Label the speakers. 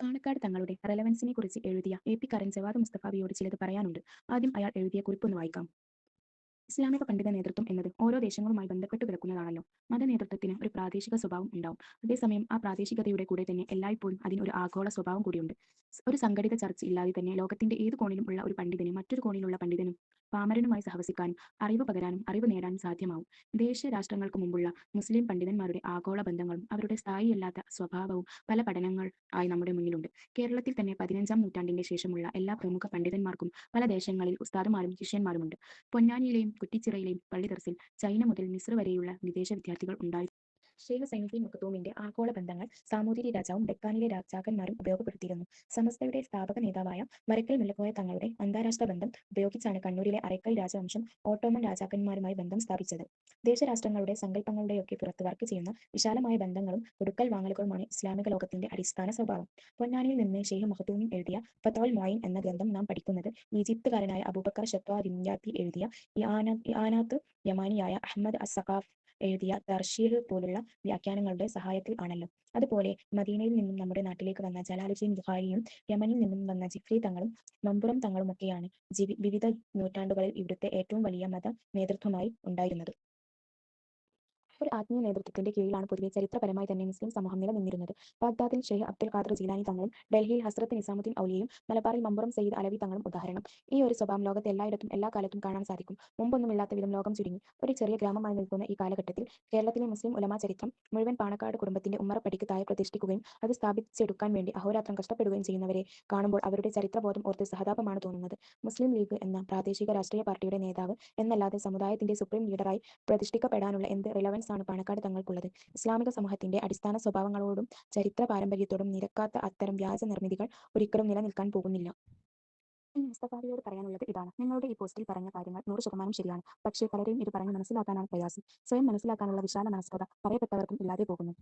Speaker 1: പാണക്കാട് തങ്ങളുടെ റെലവൻസിനെ കുറിച്ച് എഴുതിയ എ പി കരൻ ജവാദ് മുസ്തഫാബിയോട് ചിലത് പറയാനുണ്ട്. ആദ്യം അയാൾ എഴുതിയ കുറിപ്പൊന്ന് വായിക്കാം. ഇസ്ലാമിക പണ്ഡിത നേതൃത്വം എന്നത് ഓരോ ദേശങ്ങളുമായി ബന്ധപ്പെട്ട് കിടക്കുന്നതാണല്ലോ. മത നേതൃത്വത്തിന് ഒരു പ്രാദേശിക സ്വഭാവം ഉണ്ടാവും. അതേസമയം ആ പ്രാദേശികതയുടെ കൂടെ തന്നെ എല്ലായ്പ്പോഴും അതിന് ഒരു ആഗോള സ്വഭാവം കൂടിയുണ്ട്. ഒരു സംഘടിത ചർച്ച ഇല്ലാതെ തന്നെ ലോകത്തിന്റെ ഏത് കോണിലും ഉള്ള ഒരു പണ്ഡിതനും മറ്റൊരു കോണിലുള്ള പണ്ഡിതനും പാമരനുമായി സഹവസിക്കാനും അറിവ് പകരാനും അറിവ് നേടാനും സാധ്യമാവും. ദേശീയ രാഷ്ട്രങ്ങൾക്ക് മുമ്പുള്ള മുസ്ലിം പണ്ഡിതന്മാരുടെ ആഗോള ബന്ധങ്ങളും അവരുടെ സ്ഥായിയല്ലാത്ത സ്വഭാവവും പല പഠനങ്ങൾ ആയി നമ്മുടെ മുന്നിലുണ്ട്. കേരളത്തിൽ തന്നെ പതിനഞ്ചാം നൂറ്റാണ്ടിന്റെ ശേഷമുള്ള എല്ലാ പ്രമുഖ പണ്ഡിതന്മാർക്കും പല ദേശങ്ങളിൽ ഉസ്താദുമാരും ശിഷ്യന്മാരുമുണ്ട്. പൊന്നാനിയിലെയും കുറ്റിച്ചിറയിലെയും പള്ളി ദർസിൽ ചൈന മുതൽ മിസ്ർ വരെയുള്ള വിദേശ വിദ്യാർത്ഥികൾ ഉണ്ടായി ഷെയ്ഖ് സൈനുദ്ദീൻ മഖ്ദൂമിന്റെ ആഗോള ബന്ധങ്ങൾ സാമൂതിരി രാജാവും ഡെക്കാനിലെ രാജാക്കന്മാരും ഉപയോഗപ്പെടുത്തിയിരുന്നു. സമസ്തയുടെ സ്ഥാപക നേതാവായ മരക്കൽ മുല്ലക്കോയ തങ്ങളുടെ അന്താരാഷ്ട്ര ബന്ധം ഉപയോഗിച്ചാണ് കണ്ണൂരിലെ അരക്കൽ രാജവംശം ഓട്ടോമൻ രാജാക്കന്മാരുമായി ബന്ധം സ്ഥാപിച്ചത്. ദേശരാഷ്ട്രങ്ങളുടെ സങ്കല്പങ്ങളുടെയൊക്കെ പുറത്ത് വർക്ക് ചെയ്യുന്ന വിശാലമായ ബന്ധങ്ങളും കൊടുക്കൽ വാങ്ങലുകളുമാണ് ഇസ്ലാമിക ലോകത്തിന്റെ അടിസ്ഥാന സ്വഭാവം. പൊന്നാനിയിൽ നിന്ന് ഷെയ്ഖ് മഖ്ദൂമിൻ എഴുതിയ ഫത്തോൽ മൊയിൻ എന്ന ഗ്രന്ഥം നാം പഠിക്കുന്നത് ഈജിപ്തുകാരനായ അബൂബക്കർ ഷത്വാ ദിമ്യാത്തി എഴുതിയ ആനാത്ത് യമാനിയായ അഹമ്മദ് അസഖാഫ് എഴുതിയ തർഷീർ പോലുള്ള വ്യാഖ്യാനങ്ങളുടെ സഹായത്തിൽ ആണല്ലോ. അതുപോലെ മദീനയിൽ നിന്നും നമ്മുടെ നാട്ടിലേക്ക് വന്ന ജലാലുദ്ദീൻ ബുഹാരിയും യമനിൽ നിന്നും വന്ന ജിഫ്രി തങ്ങളും മമ്പുറം തങ്ങളുമൊക്കെയാണ് വിവിധ നൂറ്റാണ്ടുകളിൽ ഇവിടുത്തെ ഏറ്റവും വലിയ മത നേതൃത്വമായി ഉണ്ടായിരുന്നത്. ഒരു ആത്മീയ നേതൃത്വത്തിന്റെ കീഴിലാണ് പൊതുവെ ചരിത്രപരമായി തന്നെ മുസ്ലിം സമൂഹം നിലനിന്നിരുന്നത്. ബാഗ്ദാദിൽ ഷെയ്ഖ് അബ്ദുൽ ഖാദർ ജീലാനി തങ്ങളും ഡൽഹിയിൽ ഹസ്രത്ത് നിസാമുദ്ദീൻ ഔലിയും മലബാറിൽ മമ്പുറം സയ്യിദ് അലവി തങ്ങളും ഉദാഹരണം. ഈ ഒരു സ്വഭാവം ലോകത്തെ എല്ലായിടത്തും എല്ലാ കാലത്തും കാണാൻ സാധിക്കും. മുമ്പൊന്നുമില്ലാത്ത വിധം ലോകം ചുരുങ്ങി. ഒരു ചെറിയ ഗ്രാമമായി നിൽക്കുന്ന ഈ കാലഘട്ടത്തിൽ കേരളത്തിലെ മുസ്ലിം ഉലമാ ചരിത്രം മുഴുവൻ പാണക്കാട് കുടുംബത്തിന്റെ ഉമ്മറപ്പടിക്ക് താഴെ പ്രതിഷ്ഠിക്കുകയും അത് സ്ഥാപിച്ചെടുക്കാൻ വേണ്ടി അഹോരാത്രം കഷ്ടപ്പെടുകയും ചെയ്യുന്നവരെ കാണുമ്പോൾ അവരുടെ ചരിത്രബോധം ഓർത്ത് സഹതാപമാണ് തോന്നുന്നത്. മുസ്ലിം ലീഗ് എന്ന പ്രാദേശിക രാഷ്ട്രീയ പാർട്ടിയുടെ നേതാവ് എന്നല്ലാതെ സമുദായത്തിന്റെ സുപ്രീം ലീഡറായി പ്രതിഷ്ഠിക്കപ്പെടാനുള്ള എന്ത് റിലവൻസ് ആണ് പാണക്കാട് തങ്ങൾക്കുള്ളത് ഇസ്ലാമിക സമൂഹത്തിന്റെ അടിസ്ഥാന സ്വഭാവങ്ങളോടും ചരിത്ര പാരമ്പര്യത്തോടും നിരക്കാത്ത അത്തരം വ്യാജ നിർമ്മിതികൾ ഒരിക്കലും നിലനിൽക്കാൻ പോകുന്നില്ല. ഇനി മുസ്തഫാവിയോട് പറയാനുള്ളത് ഇതാണ്. നിങ്ങളുടെ ഈ പോസ്റ്റിൽ പറഞ്ഞ കാര്യങ്ങൾ നൂറ് ശതമാനം ശരിയാണ്. പക്ഷേ പലരെയും ഇത് പറഞ്ഞ് മനസ്സിലാക്കാനാണ് പ്രയാസം. സ്വയം മനസ്സിലാക്കാനുള്ള വിശാല മനസ്കത പറയപ്പെട്ടവർക്കും ഇല്ലാതെ പോകുന്നു.